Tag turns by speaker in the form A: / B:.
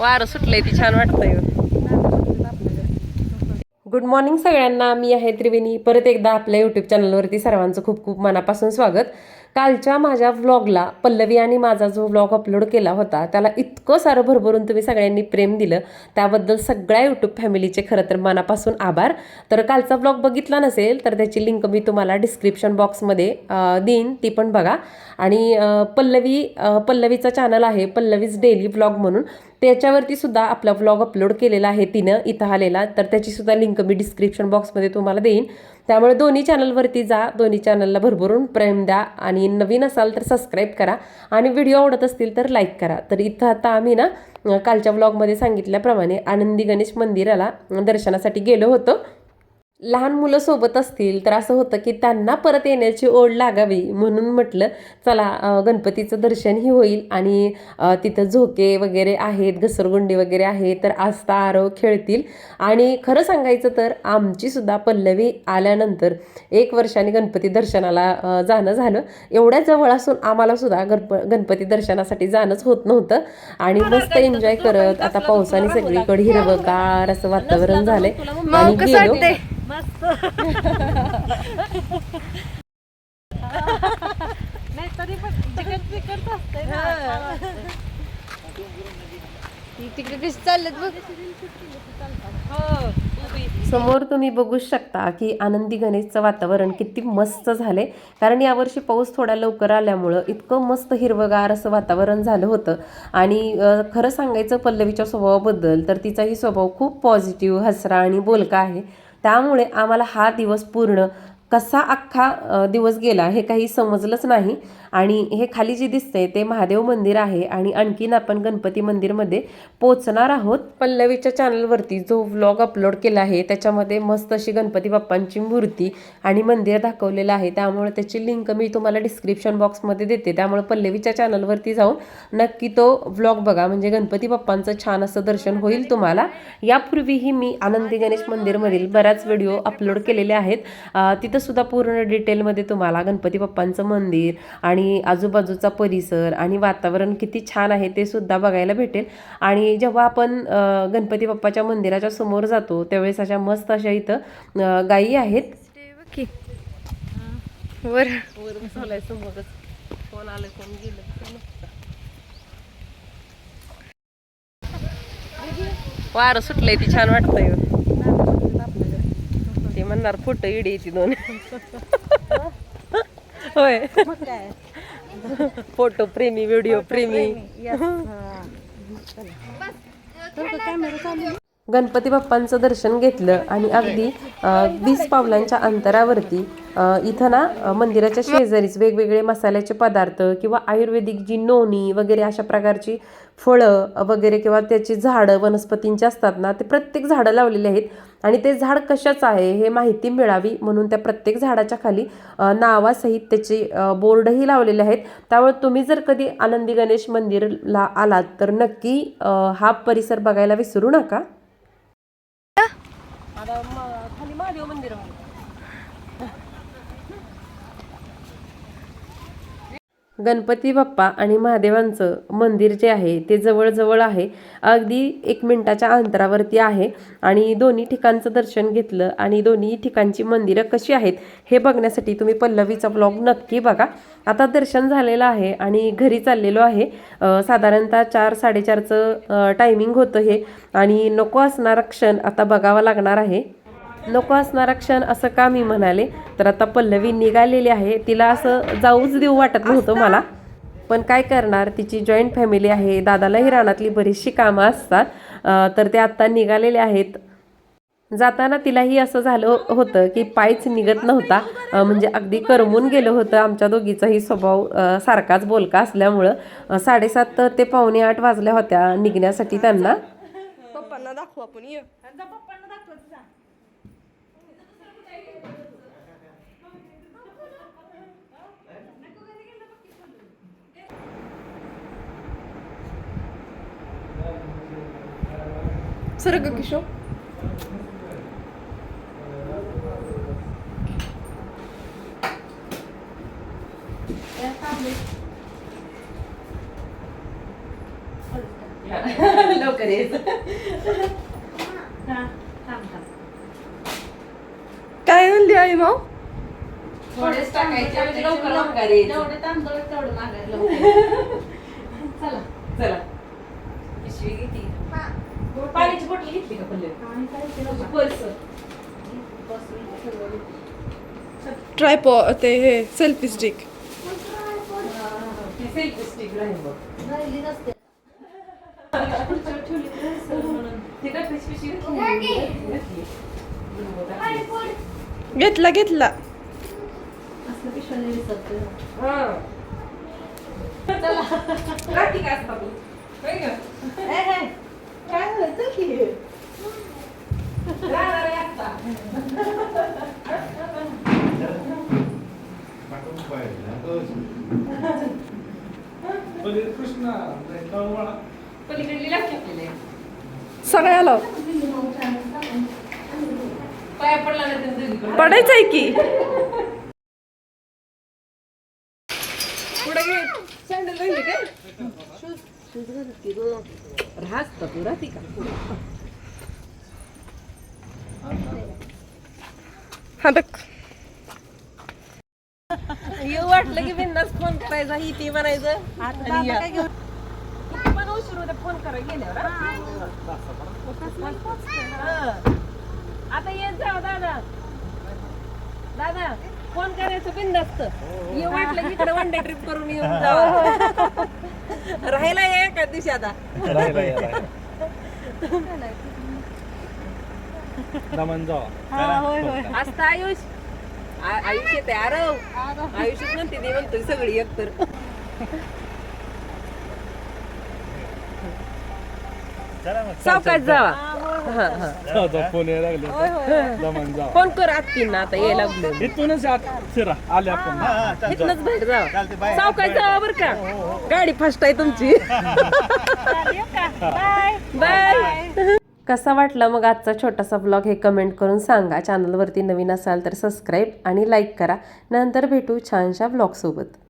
A: वारं सुटलंय ती छान वाटतंय. गुड मॉर्निंग सगळ्यांना मी आहे त्रिवेणी. परत एकदा आपल्या यूट्यूब चॅनलवरती सर्वांचं खूप खूप मनापासून स्वागत. कालच्या माझ्या व्लॉगला पल्लवी आणि माझा जो व्लॉग अपलोड केला होता त्याला इतकं सारं भरभरून तुम्ही सगळ्यांनी प्रेम दिलं. त्याबद्दल सगळ्या यूट्यूब फॅमिलीचे खरं तर मनापासून आभार. तर कालचा व्लॉग बघितला नसेल तर त्याची लिंक मी तुम्हाला डिस्क्रिप्शन बॉक्समध्ये देईन. ती पण बघा. आणि पल्लवी पल्लवीचा चॅनल आहे पल्लवीज डेली व्लॉग म्हणून. त्याच्यावरती सुद्धा आपला व्लॉग अपलोड केलेला आहे तिनं इथं आलेला. तर त्याची सुद्धा लिंक मी डिस्क्रिप्शन बॉक्समध्ये तुम्हाला देईन. त्यामुळे दोन्ही चॅनलवरती जा दोन्ही चॅनलला भरभरून प्रेम द्या आणि नवीन असाल तर सबस्क्राईब करा आणि व्हिडिओ आवडत असतील तर लाईक करा. तर इथं आता आम्ही ना कालच्या व्लॉगमध्ये सांगितल्याप्रमाणे आनंदी गणेश मंदिराला दर्शनासाठी गेलो होतो. लहान मुलं सोबत असतील तर असं होतं की त्यांना परत येण्याची ओढ लागावी म्हणून म्हटलं चला गणपतीचं दर्शनही होईल आणि तिथं झोके वगैरे आहेत घसरगुंडी वगैरे आहे तर आस्था आरव खेळतील. आणि खरं सांगायचं तर आमची सुद्धा पल्लवी आल्यानंतर एक वर्षाने गणपती दर्शनाला जाणं झालं. एवढ्या जवळ असून आम्हाला सुद्धा गणप गणपती दर्शनासाठी जाणंच होत नव्हतं. आणि मस्त एन्जॉय करत आता पावसाने सगळीकडे हिरवगार असं वातावरण झालंय. आणि गेलो.
B: नाही तरी पण चिकन चिकन असतंय ना तिकडे कशी चाललेत बघ हो
A: समोर तुम्ही बघू शकता की आनंदी गणेशचं वातावरण किती मस्त झाले. कारण यावर्षी पाऊस थोडा लवकर आल्यामुळं इतकं मस्त हिरवगार असं वातावरण झालं होतं. आणि खरं सांगायचं पल्लवीच्या स्वभावाबद्दल तर तिचाही स्वभाव खूप पॉझिटिव्ह हसरा आणि बोलका आहे. त्यामुळे आम्हाला हा दिवस पूर्ण कसा अख्खा दिवस गेला हे काही समजलंच नाही. आणि हे खाली जे दिसतंय ते महादेव मंदिर आहे आणि आणखीन आपण गणपती मंदिरमध्ये पोचणार आहोत. पल्लवीच्या चॅनलवरती जो व्लॉग अपलोड केला आहे त्याच्यामध्ये मस्त अशी गणपती बाप्पांची मूर्ती आणि मंदिर दाखवलेलं आहे. त्यामुळे त्याची लिंक मी तुम्हाला डिस्क्रिप्शन बॉक्समध्ये देते. त्यामुळे पल्लवीच्या चॅनलवरती जाऊन नक्की तो व्लॉग बघा. म्हणजे गणपती बाप्पांचं छान असं दर्शन होईल तुम्हाला. यापूर्वीही मी आनंदी गणेश मंदिरमधील बऱ्याच व्हिडिओ अपलोड केलेले आहेत. तिथंसुद्धा पूर्ण डिटेलमध्ये तुम्हाला गणपती बाप्पांचं मंदिर आणि आजूबाजूचा परिसर आणि वातावरण किती छान आहे ते सुद्धा बघायला भेटेल. आणि जेव्हा आपण गणपती बाप्पाच्या मंदिराच्या समोर जातो त्यावेळेस अशा मस्त अशा इथं गायी आहेत.
B: वर.
A: समोरच. कोण आलं कोण गेलं? वारं सुटलंय ती छान वाटतंय. ते म्हणणार फोटो इडी ती दोन. होय.
B: काय?
A: फोटो प्रेमी व्हिडिओ प्रेमी. गणपती बाप्पांचं दर्शन घेतलं आणि अगदी वीस पावलांच्या अंतरावरती इथं ना मंदिराच्या शेजारीच वेगवेगळे मसाल्याचे पदार्थ किंवा आयुर्वेदिक जी नोनी वगैरे अशा प्रकारची फळं वगैरे किंवा त्याची झाडं वनस्पतींची असतात ना ते प्रत्येक झाडं लावलेली आहेत. आणि ते झाड कशाचं आहे हे माहिती मिळावी म्हणून त्या प्रत्येक झाडाच्या खाली नावासहित त्याचे बोर्डही लावलेले आहेत. त्यामुळे तुम्ही जर कधी आनंदी गणेश मंदिरला आलात तर नक्की हा परिसर बघायला विसरू नका आता खाली महादेव मंदिर गणपती बाप्पा आणि महादेवांचं मंदिर जे आहे ते जवळजवळ आहे. अगदी एक मिनटाच्या अंतरावरती आहे. आणि दोन्ही ठिकाणचं दर्शन घेतलं आणि दोन्ही ठिकाणची मंदिरं कशी आहेत हे बघण्यासाठी तुम्ही पल्लवीचा ब्लॉग नक्की बघा. आता दर्शन झालेलं आहे आणि घरी चाललेलो आहे. साधारणतः चार साडेचारचं टायमिंग होतं हे. आणि नको असणारा क्षण आता बघावा लागणार आहे. नको असणारा क्षण असं का मी म्हणाले? तर आता पल्लवी निघालेली आहे. तिला असं जाऊच देऊ वाटत नव्हतं मला. पण काय करणार? तिची जॉईंट फॅमिली आहे. दादालाही रानातली बरीचशी कामं असतात. तर ते आत्ता निघालेले आहेत. जाताना तिलाही असं झालं होतं की पायच निघत नव्हता. म्हणजे अगदी करमून गेलं होतं. आमच्या दोघीचाही स्वभाव सारखाच बोलका असल्यामुळं. साडेसात ते पावणे आठ वाजल्या होत्या निघण्यासाठी त्यांना.
B: पप्पांना दाखवू आपण ये सर ग किशोर
A: लवकर लवकर यायचं
B: हा, थांब, थांब.
C: काय म्हणली आई माव
A: थोडेच टाकायचे म्हणजे लवकर लवकर
B: जेवढे तांदूळ तेवढं मागायला लवकर. चला
A: चला पिशवी किती पाण्याची बॉटल घेतली का पल्ले
B: आणि काय केलं बा?
A: पर्स.
C: ट्रायपो ते हे सेल्फी स्टिक
A: सेल्फी राहील बघ.
B: राहिली नसते.
A: घेतली. घेतला. काय?
B: चल की.
A: पलीकडली लाख आपल्याला.
C: सगळ्याला
A: पाया पडला नाही तर दोघीकडे.
C: पडायचंय की पुढे घे
A: सँडल राहिली काय शूज घालती गं. राहत तू
C: हा बघ
A: येऊ वाटलं की बिंदास फोन करायचा ही ती म्हणायचं
B: आता
A: आणि या. किती पण उशीर होता फोन करायला गेल्यावर हा? हा. आता येत जाऊ दादा दादा फोन करायचं बिंदास्त येऊ वाटलं की इकडे वन डे ट्रिप करून येऊन जाऊ राहायला या एका दिवशी आता.
D: दमन जावा
B: हा, होय, होय.
A: असतं आयुष. आयुष्य ते आरव. आयुष्यात म्हणते ते म्हणतोय सगळी एकतर सावकाश जावा. हा हा.
D: फोन यायला लागले.
A: फोन कर आत्तींना आता यायला लागलं.
D: इथूनच आत शिरा आले आपण.
A: इथनच बाहेर जावा. सावकाश जावा बर का. गाडी फास्ट आहे तुमची. बाय. कसा वाटला मग आजचा छोटासा ब्लॉग हे कमेंट करून सांगा. चॅनलवरती नवीन असाल तर सबस्क्राईब आणि लाईक करा. नंतर भेटू छानशा ब्लॉगसोबत